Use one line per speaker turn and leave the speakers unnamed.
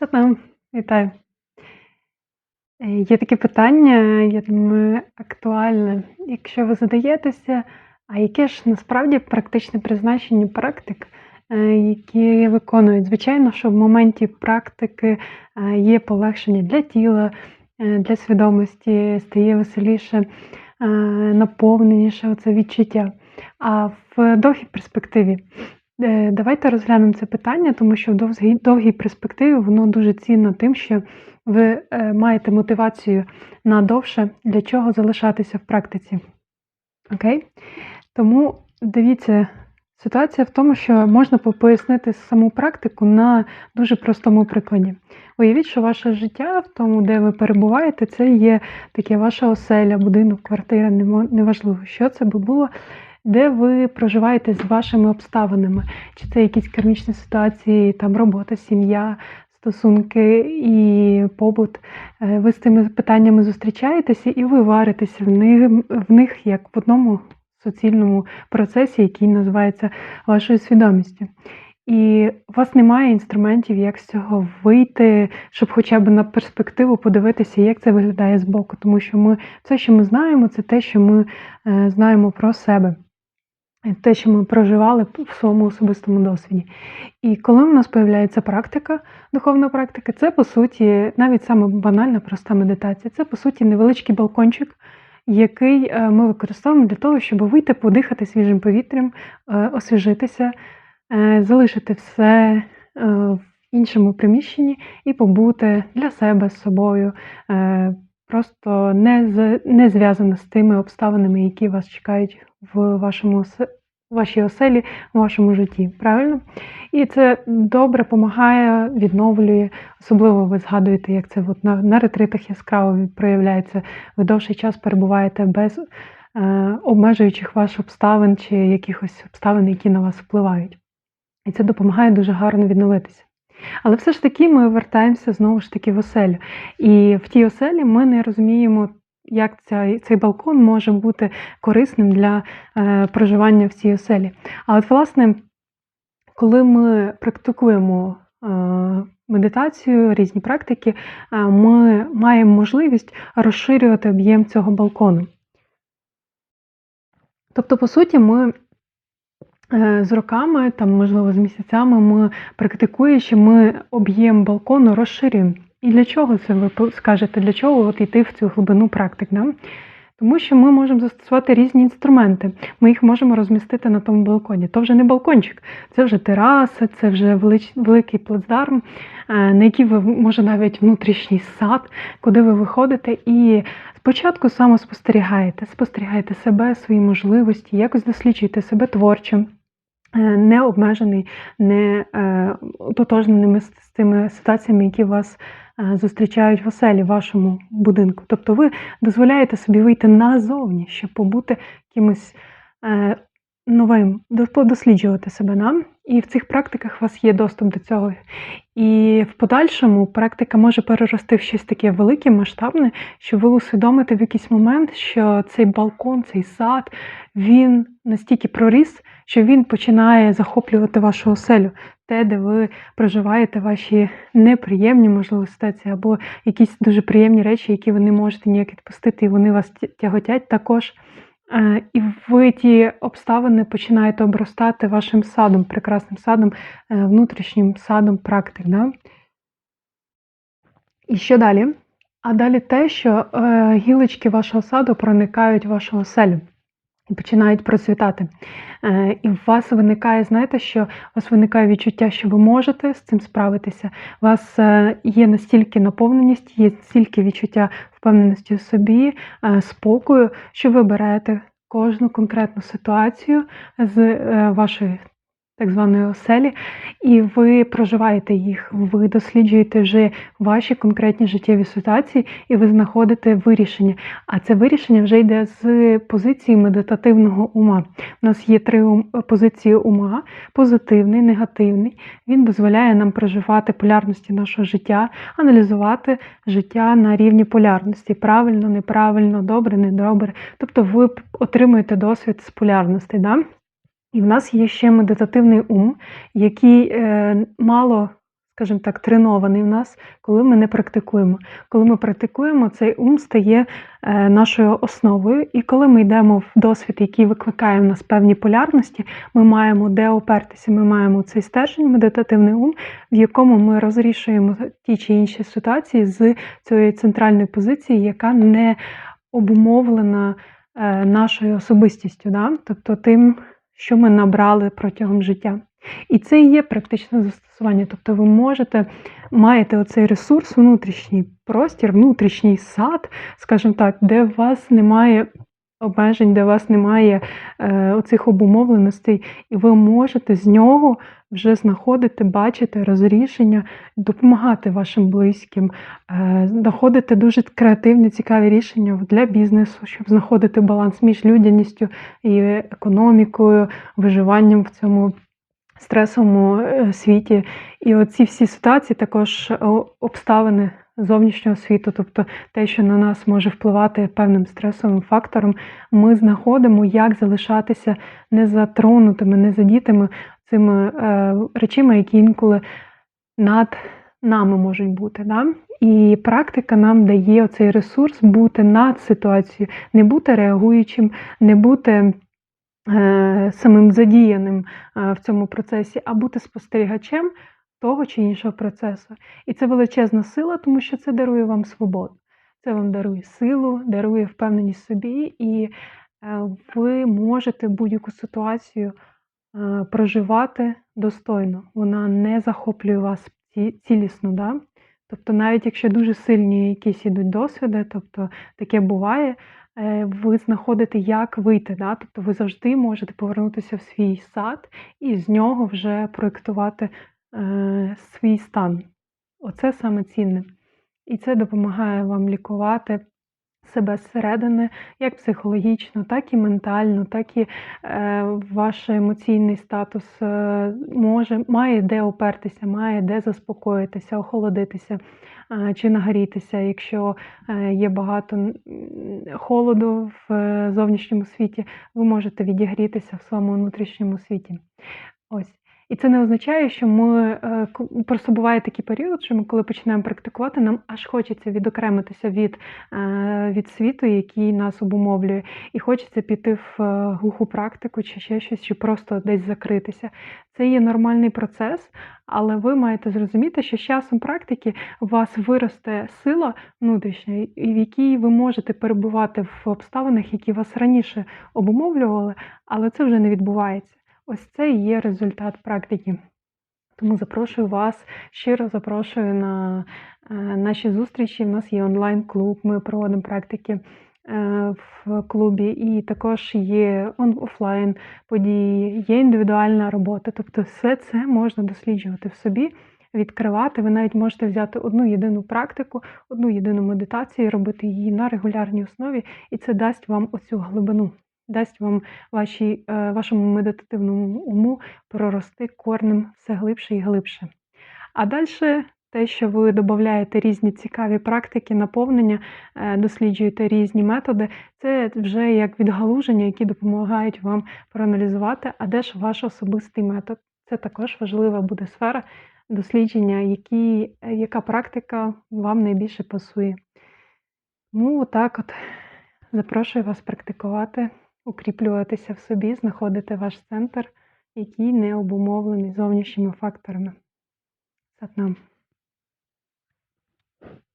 Це там, вітаю. Е, Є таке питання, я думаю, актуальне. Якщо ви задаєтеся, а яке ж насправді практичне призначення практик, е, які виконують? Звичайно, що в моменті практики е, є полегшення для тіла, для свідомості, стає веселіше, наповненіше оце відчуття. А в довгій перспективі Давайте розглянемо це питання, тому що в довгій, довгій перспективі воно дуже цінно тим, що ви е, маєте мотивацію на довше, для чого залишатися в практиці. Окей? Тому дивіться, ситуація в тому, що можна пояснити саму практику на дуже простому прикладі. Уявіть, що ваше життя в тому, де ви перебуваєте, це є таке ваша оселя, будинок, квартира, неважливо, що це би було, де ви проживаєте з вашими обставинами. Чи це якісь кармічні ситуації, там робота, сім'я, стосунки і побут. Е, Ви з цими питаннями зустрічаєтеся і ви варитеся в них, в них як в одному суцільному процесі, який називається вашою свідомістю. І у вас немає інструментів, як з цього вийти, щоб хоча б на перспективу подивитися, як це виглядає збоку. Тому що ми все, що ми знаємо, це те, що ми е, знаємо про себе, те, що ми проживали в своєму особистому досвіді. І коли у нас появляється практика, духовна практика, це по суті навіть саме банальна, проста медитація. Це по суті невеличкий балкончик, який е, ми використовуємо для того, щоб вийти, подихати свіжим повітрям, е, освіжитися, е, залишити все в іншому приміщенні і побути для себе з собою. Просто не, з, не зв'язано з тими обставинами, які вас чекають в вашому вашій оселі, в вашому житті. Правильно? І це добре допомагає, відновлює. Особливо ви згадуєте, як це от на, на ретритах яскраво проявляється. Ви довший час перебуваєте без е, обмежуючих ваших обставин чи якихось обставин, які на вас впливають. І це допомагає дуже гарно відновитися. Але все ж таки ми вертаємося знову ж таки в оселю. І в тій оселі ми не розуміємо, як ця, цей балкон може бути корисним для е, проживання в цій оселі. А от, власне, коли ми практикуємо е, медитацію, різні практики, е, ми маємо можливість розширювати об'єм цього балкону. Тобто, по суті, ми з роками, там, можливо, з місяцями, ми практикуючи, ми об'єм балкону розширюємо. І для чого це ви скажете? Для чого от йти в цю глибину практик? Да? Тому що ми можемо застосувати різні інструменти. Ми їх можемо розмістити на тому балконі. То вже не балкончик, це вже тераса, це вже велич, великий плацдарм, е, на який ви може навіть внутрішній сад, куди ви виходите і спочатку самоспостерігаєте, спостерігаєте себе, свої можливості, якось досліджуєте себе творчо. Е, Не обмежений, не е, ототожненими з тими ситуаціями, які вас е, зустрічають в оселі, в вашому будинку. Тобто ви дозволяєте собі вийти назовні, щоб побути кимось новим, до- подосліджувати себе нам. І в цих практиках у вас є доступ до цього. І в подальшому практика може перерости в щось таке велике, масштабне, що ви усвідомите в якийсь момент, що цей балкон, цей сад, він настільки проріс, що він починає захоплювати вашу оселю, те, де ви проживаєте ваші неприємні, можливо, ситуації, або якісь дуже приємні речі, які ви не можете ніяк відпустити, і вони вас тяготять також. Е, І ви ті обставини починаєте обростати вашим садом, прекрасним садом, е, внутрішнім садом практик. Да? І що далі? А далі те, що е, гілочки вашого саду проникають в вашу оселю починають процвітати. Е, і у вас виникає, знаєте, що у вас виникає відчуття, що ви можете з цим справитися. У вас е, є настільки наповненість, є стільки відчуття впевненості в собі, е, спокою, що ви берете кожну конкретну ситуацію з вашої так званої оселі, і ви проживаєте їх, ви досліджуєте вже ваші конкретні життєві ситуації, і ви знаходите вирішення. А це вирішення вже йде з позиції медитативного ума. У нас є три позиції ума: позитивний, негативний. Він дозволяє нам проживати полярності нашого життя, аналізувати життя на рівні полярності: правильно, неправильно, добре, недобре. Тобто ви отримуєте досвід з полярностей. Да? І в нас є ще медитативний ум, який е, мало скажімо так, тренований в нас, коли ми не практикуємо. Коли ми практикуємо, цей ум стає е, нашою основою, і коли ми йдемо в досвід, який викликає в нас певні полярності, ми маємо де опертися, ми маємо цей стержень, медитативний ум, в якому ми розрішуємо ті чи інші ситуації з цієї центральної позиції, яка не обумовлена е, нашою особистістю, да? тобто тим, що ми набрали протягом життя. І це і є практичне застосування. Тобто ви можете маєте оцей ресурс, внутрішній простір, внутрішній сад, скажімо так, де у вас немає обмежень, де у вас немає е, оцих обумовленостей, і ви можете з нього вже знаходити, бачити розрішення, допомагати вашим близьким, е, знаходити дуже креативні, цікаві рішення для бізнесу, щоб знаходити баланс між людяністю і економікою, виживанням в цьому стресовому е, світі. І оці всі ситуації також обставини зовнішнього світу, тобто те, що на нас може впливати певним стресовим фактором, ми знаходимо, як залишатися незатронутими, незадітими цими е, речами, які інколи над нами можуть бути. Да? І практика нам дає цей ресурс бути над ситуацією, не бути реагуючим, не бути. Е, самим задіяним е, в цьому процесі, а бути спостерігачем того чи іншого процесу. І це величезна сила, тому що це дарує вам свободу. Це вам дарує силу, дарує впевненість собі, і е, ви можете будь-яку ситуацію проживати достойно. Вона не захоплює вас цілісно. Да? Тобто, навіть якщо дуже сильні якісь ідуть досвіди, тобто таке буває, Е, ви знаходите, як вийти. Да? Тобто ви завжди можете повернутися в свій сад і з нього вже проєктувати е, свій стан. Оце саме цінне. І це допомагає вам лікувати себе зсередини, як психологічно, так і ментально, так і е, ваш емоційний статус е, може, має де опертися, має де заспокоїтися, охолодитися е, чи нагрітися, якщо е, є багато холоду в е, зовнішньому світі, ви можете відігрітися в своєму внутрішньому світі. Ось. І це не означає, що ми е, просто буває такий період, що ми, коли починаємо практикувати, нам аж хочеться відокремитися від е, від світу, який нас обумовлює, і хочеться піти в е, глуху практику чи ще щось, чи просто десь закритися. Це є нормальний процес, але ви маєте зрозуміти, що з часом практики у вас виросте сила внутрішня, в якій ви можете перебувати в обставинах, які вас раніше обумовлювали, але це вже не відбувається. Ось це і є результат практики. Тому запрошую вас, щиро запрошую на е, наші зустрічі. У нас є онлайн-клуб, ми проводимо практики е, в клубі, і також є офлайн події, є індивідуальна робота. Тобто, все це можна досліджувати в собі, відкривати. Ви навіть можете взяти одну єдину практику, одну єдину медитацію, робити її на регулярній основі, і це дасть вам оцю глибину дасть вам вашій, е, вашому медитативному уму прорости корнем все глибше і глибше. А далі те, що ви додаєте різні цікаві практики, наповнення, е, досліджуєте різні методи, це вже як відгалуження, які допомагають вам проаналізувати, а де ж ваш особистий метод. Це також важлива буде сфера дослідження, які, е, яка практика вам найбільше пасує. Ну, отак от запрошую вас практикувати укріплюватися в собі, знаходити ваш центр, який не обумовлений зовнішніми факторами. Сатнам.